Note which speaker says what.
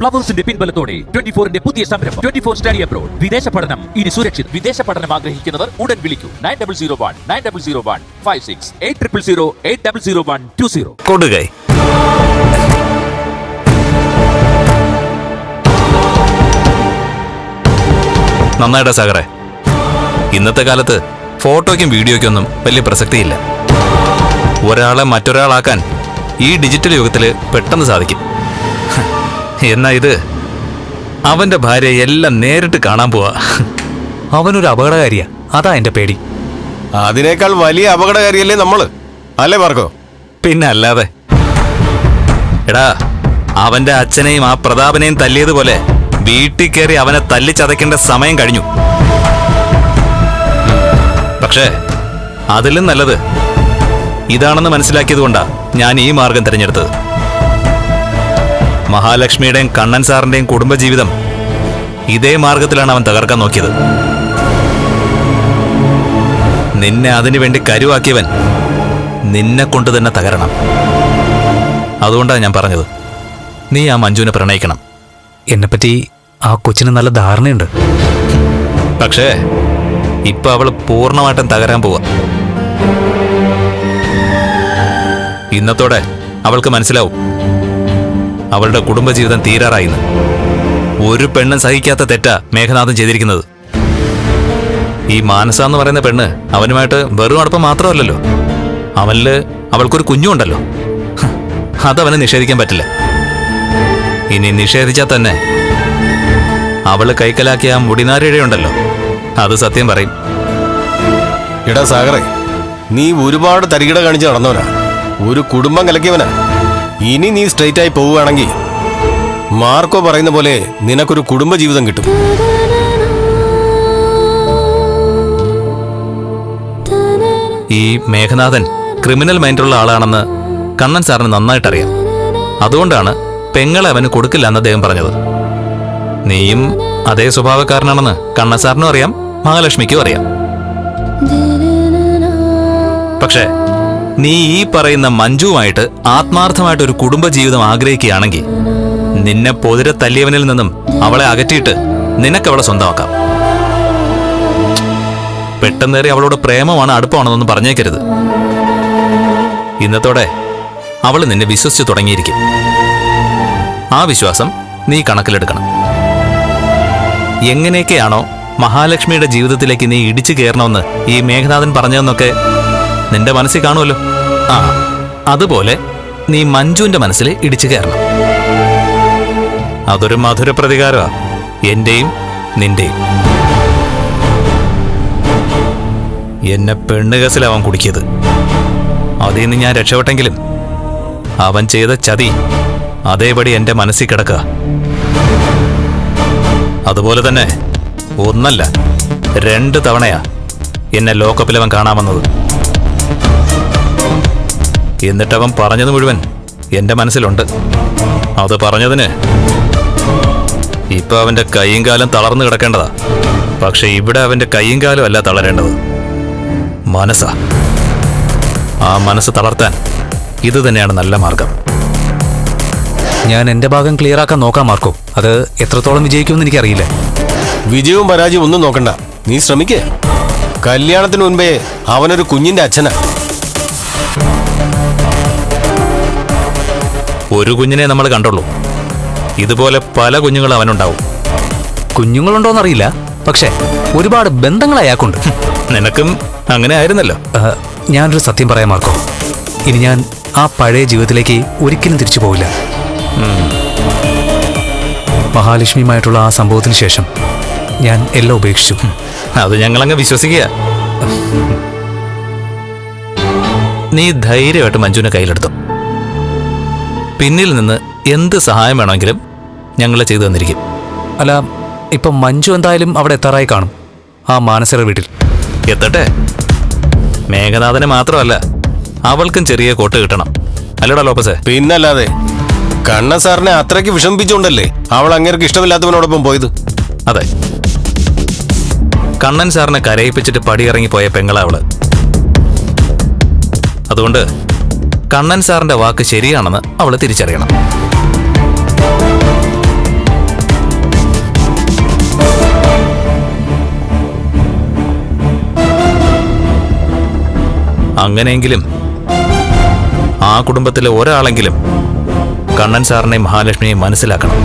Speaker 1: പ്ലവേഴ്സിന്റെ പിൻബലത്തോടെ twenty ഫോറിന്റെ പുതിയ സംരംഭം. Twenty four study abroad. വിദേശ പഠനം. ഇനി സുരക്ഷിത്. വിദേശ പഠനം ആഗ്രഹിക്കുന്നവർ ഉടൻ വിളിക്കൂ. Nine double zero one nine double zero one five six eight triple zero eight double zero one two zero.
Speaker 2: കൊടുകൈ. നന്നായിട്ടാ സാഗറെ. ഇന്നത്തെ കാലത്ത് ഫോട്ടോയ്ക്കും വീഡിയോയ്ക്കും ഒന്നും വലിയ പ്രസക്തിയില്ല. ഒരാളെ മറ്റൊരാളാക്കാൻ ഈ ഡിജിറ്റൽ യുഗത്തിൽ പെട്ടെന്ന് സാധിക്കും. എന്നാ ഇത്? അവന്റെ ഭാര്യയെ എല്ലാം നേരിട്ട് കാണാൻ പോവാ.
Speaker 3: അവനൊരു അപകടകാരിയാ. അതാ എന്റെ പേടി.
Speaker 4: അതിനേക്കാൾ വലിയ അപകടകാരിയല്ലേ നമ്മൾ? അല്ലേ മാർക്കോ?
Speaker 2: പിന്നെ അല്ലാതെ. എടാ അവന്റെ അച്ഛനെയും ആ പ്രതാപനെയും തല്ലിയതുപോലെ വീട്ടിൽ കയറി അവനെ തല്ലിച്ചതയ്ക്കേണ്ട സമയം കഴിഞ്ഞു. പക്ഷേ അതിലും നല്ലത്. ഇതാണെന്ന് മനസ്സിലാക്കിയതുകൊണ്ടാ ഞാൻ ഈ മാർഗം തിരഞ്ഞെടുത്തത്. മഹാലക്ഷ്മിയുടെയും കണ്ണൻ സാറിന്റെയും കുടുംബജീവിതം ഇതേ മാർഗത്തിലാണ് അവൻ തകർക്കാൻ നോക്കിയത്. നിന്നെ അതിനുവേണ്ടി കരുവാക്കിയവൻ നിന്നെ കൊണ്ട് തന്നെ തകരണം. അതുകൊണ്ടാണ് ഞാൻ പറഞ്ഞത്. നീ ആ മഞ്ജുവിനെ പ്രണയിക്കണം.
Speaker 3: എന്നെപ്പറ്റി ആ കൊച്ചിന് നല്ല ധാരണയുണ്ട്.
Speaker 2: പക്ഷേ ഇപ്പൊ അവൾ പൂർണമായിട്ടും തകരാൻ പോവാ. ഇന്നത്തോടെ അവൾക്ക് മനസ്സിലാവും. അവളുടെ കുടുംബജീവിതം തീരാറായിന്ന്. ഒരു പെണ്ണും സഹിക്കാത്ത തെറ്റാ മേഘനാഥൻ ചെയ്തിരിക്കുന്നത്. ഈ മാനസ എന്ന് പറയുന്ന പെണ്ണ് അവനുമായിട്ട് വെറും അടുപ്പം മാത്രമല്ലല്ലോ. അവനിൽ അവൾക്കൊരു കുഞ്ഞുണ്ടല്ലോ അതവനെ നിഷേധിക്കാൻ പറ്റില്ല. ഇനി നിഷേധിച്ചാൽ തന്നെ അവൾ കൈക്കലാക്കിയ ആ മുടിനാരിഴയുണ്ടല്ലോ. അത് സത്യം പറയും.
Speaker 4: എടാ സാഗറെ നീ ഒരുപാട് തരികിട കാണിച്ച് നടന്നവനാ. ഒരു കുടുംബം കലക്കിയവനാ. ഇനി നീ സ്ട്രെയിറ്റ് ആയി പോവുകയാണെങ്കിൽ മാർക്കോ പറയുന്ന പോലെ നിനക്കൊരു കുടുംബ ജീവിതം കിട്ടും.
Speaker 2: ഈ മേഘനാഥൻ ക്രിമിനൽ മൈൻഡുള്ള ആളാണെന്ന് കണ്ണൻ സാറിന് നന്നായിട്ടറിയാം. അതുകൊണ്ടാണ് പെങ്ങളെ അവന് കൊടുക്കില്ല എന്ന് അദ്ദേഹം പറഞ്ഞത്. നീയും അതേ സ്വഭാവക്കാരനാണെന്ന് കണ്ണൻ സാറിനും അറിയാം മഹാലക്ഷ്മിക്കും അറിയാം. പക്ഷേ നീ ഈ പറയുന്ന മഞ്ജുവായിട്ട് ആത്മാർത്ഥമായിട്ട് ഒരു കുടുംബജീവിതം ആഗ്രഹിക്കുകയാണെങ്കിൽ നിന്നെ പൊതിരെ തല്ലിയവനിൽ നിന്നും അവളെ അകറ്റിയിട്ട് നിനക്കവളെ സ്വന്തമാക്കാം. പെട്ടെന്നേറി അവളോട് പ്രേമമാണ് അടുപ്പമാണെന്നൊന്നും പറഞ്ഞേക്കരുത്. ഇന്നത്തോടെ അവൾ നിന്നെ വിശ്വസിച്ച് തുടങ്ങിയിരിക്കും. ആ വിശ്വാസം നീ കണക്കിലെടുക്കണം. എങ്ങനെയൊക്കെയാണോ മഹാലക്ഷ്മിയുടെ ജീവിതത്തിലേക്ക് നീ ഇടിച്ചു കയറണമെന്ന് ഈ മേഘനാഥൻ പറഞ്ഞതെന്നൊക്കെ നിന്റെ മനസ്സിൽ കാണുമല്ലോ. ആ അതുപോലെ നീ മഞ്ജുവിന്റെ മനസ്സിൽ ഇടിച്ചു കയറണം. അതൊരു മധുര പ്രതികാരമാ. എന്റെയും നിന്റെയും. എന്നെ പെണ്ണുകസിൽ അവൻ കുടിക്കിയത്. അതിൽ നിന്ന് ഞാൻ രക്ഷപ്പെട്ടെങ്കിലും അവൻ ചെയ്ത ചതി അതേപടി എന്റെ മനസ്സിൽ കിടക്കുക അതുപോലെ തന്നെ ഒന്നല്ല രണ്ട് തവണയാ എന്നെ ലോക്കപ്പിലവൻ കാണാൻ വന്നത്. എന്നിട്ടവൻ പറഞ്ഞത് മുഴുവൻ എന്റെ മനസ്സിലുണ്ട്. അത് പറഞ്ഞതിന് ഇപ്പൊ അവന്റെ കൈയും കാലം തളർന്നു കിടക്കേണ്ടതാ. പക്ഷെ ഇവിടെ അവന്റെ കൈയും കാലം അല്ല തളരേണ്ടത്. മനസ്സാ. ആ മനസ്സ് തളർത്താൻ ഇത് തന്നെയാണ് നല്ല മാർഗം.
Speaker 3: ഞാൻ എന്റെ ഭാഗം ക്ലിയർ ആക്കാൻ നോക്കാം മാർക്കോ. അത് എത്രത്തോളം വിജയിക്കുമെന്ന് എനിക്കറിയില്ല.
Speaker 4: വിജയവും പരാജയവും ഒന്നും നോക്കണ്ട. നീ ശ്രമിക്കേ. കല്യാണത്തിന് മുൻപേ അവനൊരു കുഞ്ഞിന്റെ അച്ഛനാ.
Speaker 2: ഒരു കുഞ്ഞിനെ നമ്മൾ കണ്ടുള്ളൂ. ഇതുപോലെ പല കുഞ്ഞുങ്ങളും അവനുണ്ടാവും.
Speaker 3: കുഞ്ഞുങ്ങളുണ്ടോന്നറിയില്ല. പക്ഷേ ഒരുപാട് ബന്ധങ്ങൾ അയാൾക്കുണ്ട്.
Speaker 2: നിനക്കും അങ്ങനെ ആയിരുന്നല്ലോ.
Speaker 3: ഞാനൊരു സത്യം പറയാൻ മാർക്കോ. ഇനി ഞാൻ ആ പഴയ ജീവിതത്തിലേക്ക് ഒരിക്കലും തിരിച്ചു പോവില്ല. മഹാലക്ഷ്മിയുമായിട്ടുള്ള ആ സംഭവത്തിന് ശേഷം ഞാൻ എല്ലാം ഉപേക്ഷിച്ചു.
Speaker 2: അത് ഞങ്ങളങ്ങ് വിശ്വസിക്കുക. നീ ധൈര്യമായിട്ട് മഞ്ജുവിനെ കയ്യിലെടുത്തു. പിന്നിൽ നിന്ന് എന്ത് സഹായം വേണമെങ്കിലും ഞങ്ങൾ ചെയ്തു തന്നിരിക്കും.
Speaker 3: അല്ല ഇപ്പം മഞ്ജു എന്തായാലും അവിടെ എത്താറായി കാണും ആ മാനസര വീട്ടിൽ.
Speaker 2: എത്തട്ടെ? മേഘനാഥന് മാത്രമല്ല അവൾക്കും ചെറിയ കോട്ട് കിട്ടണം. അല്ലടാ ലോപ്പസേ.
Speaker 4: പിന്നല്ലാതെ കണ്ണ സാറിനെ അത്രയ്ക്ക് വിഷമിപ്പിച്ചുകൊണ്ടല്ലേ അവൾ അങ്ങേർക്ക് ഇഷ്ടമില്ലാത്തവനോടൊപ്പം പോയത്?
Speaker 2: അതെ. കണ്ണൻ സാറിനെ കരയിപ്പിച്ചിട്ട് പടിയിറങ്ങിപ്പോയ പോയ അവൾ. അതുകൊണ്ട് കണ്ണൻ സാറിന്റെ വാക്ക് ശരിയാണെന്ന് അവൾ തിരിച്ചറിയണം. അങ്ങനെയെങ്കിലും ആ കുടുംബത്തിലെ ഒരാളെങ്കിലും കണ്ണൻ സാറിനെയും മഹാലക്ഷ്മിയെയും മനസ്സിലാക്കണം.